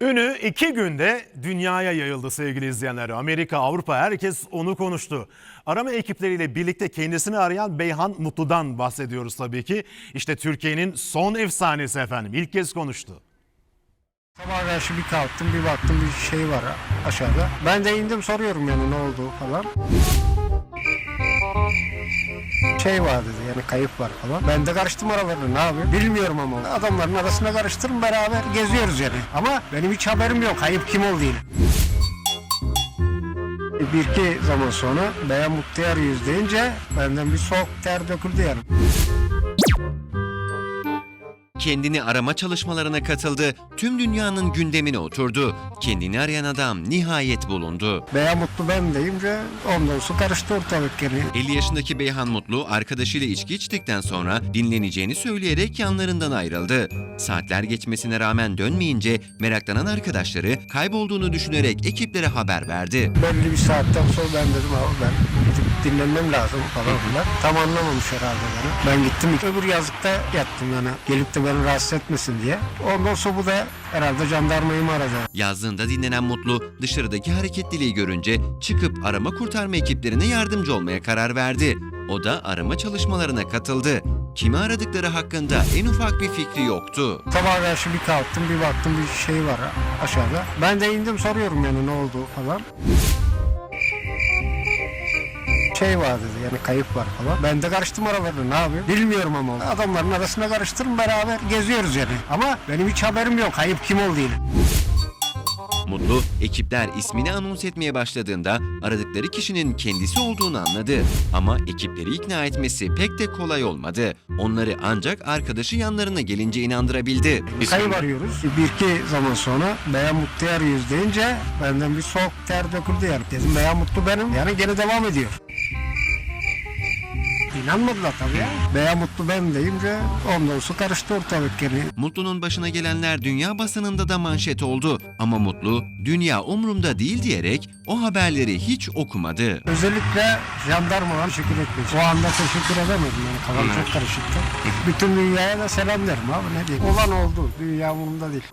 Ünü iki günde dünyaya yayıldı sevgili izleyenler. Amerika, Avrupa herkes onu konuştu. Arama ekipleriyle birlikte kendisini arayan Beyhan Mutlu'dan bahsediyoruz tabii ki. İşte Türkiye'nin son efsanesi efendim. İlk kez konuştu. Sabah karşı bir kalktım bir baktım bir şey var aşağıda. Ben de indim soruyorum yani ne oldu falan. Şey var dedi yani kayıp var falan. Ben de karıştım aralarına ne abi bilmiyorum ama. Adamların arasına karıştırın beraber geziyoruz yani. Ama benim hiç haberim yok kayıp kim olduğunu. Bir iki zaman sonra Beyan Mutlu'yu arıyoruz deyince benden bir soğuk ter döküldü yani. Kendini arama çalışmalarına katıldı, tüm dünyanın gündemine oturdu. Kendini arayan adam nihayet bulundu. Beyan Mutlu ben deyince ondan sonra karıştı ortalık yani. 50 yaşındaki Beyhan Mutlu arkadaşıyla içki içtikten sonra dinleneceğini söyleyerek yanlarından ayrıldı. Saatler geçmesine rağmen dönmeyince meraklanan arkadaşları kaybolduğunu düşünerek ekiplere haber verdi. belli bir saatten sonra ben dedim abi ben gidip dinlenmem lazım falan filan. Tam anlamamış herhalde beni. Ben gittim öbür yazlıkta yattım yani gelip de beni rahatsız etmesin diye. Ondan sonra bu da herhalde jandarmayı mı aradı? Yazlığında dinlenen Mutlu dışarıdaki hareketliliği görünce çıkıp arama kurtarma ekiplerine yardımcı olmaya karar verdi. O da arama çalışmalarına katıldı. Kimi aradıkları hakkında en ufak bir fikri yoktu. Sabah karşı bir kalktım bir baktım bir şey var aşağıda. Ben de indim soruyorum yani ne oldu falan. Şey var dedi yani kayıp var falan. Ben de karıştım aralarına ne yapayım bilmiyorum ama. Adamların arasına karıştırın beraber geziyoruz yani. Ama benim hiç haberim yok kayıp kim olduğunu. Mutlu, ekipler ismini anons etmeye başladığında aradıkları kişinin kendisi olduğunu anladı. Ama ekipleri ikna etmesi pek de kolay olmadı. Onları ancak arkadaşı yanlarına gelince inandırabildi. Kayıp arıyoruz. Bir iki zaman sonra Beyan Mutlu'yu arıyoruz deyince benden bir soğuk ter döküldü yani. Dedim Beyan Mutlu benim. Yani gene devam ediyor. İnanmadılar tabii ya. Beyan Mutlu ben deyince ondan sonra karıştı ortalık yani. Mutlu'nun başına gelenler dünya basınında da manşet oldu. Ama Mutlu, dünya umurumda değil diyerek o haberleri hiç okumadı. Özellikle jandarmalar teşekkür etmiş. O anda teşekkür edemedim yani kafam çok karışıktı. Bütün dünyaya da selam derim abi ne diyeyim. Olan oldu. Dünya umurumda değil.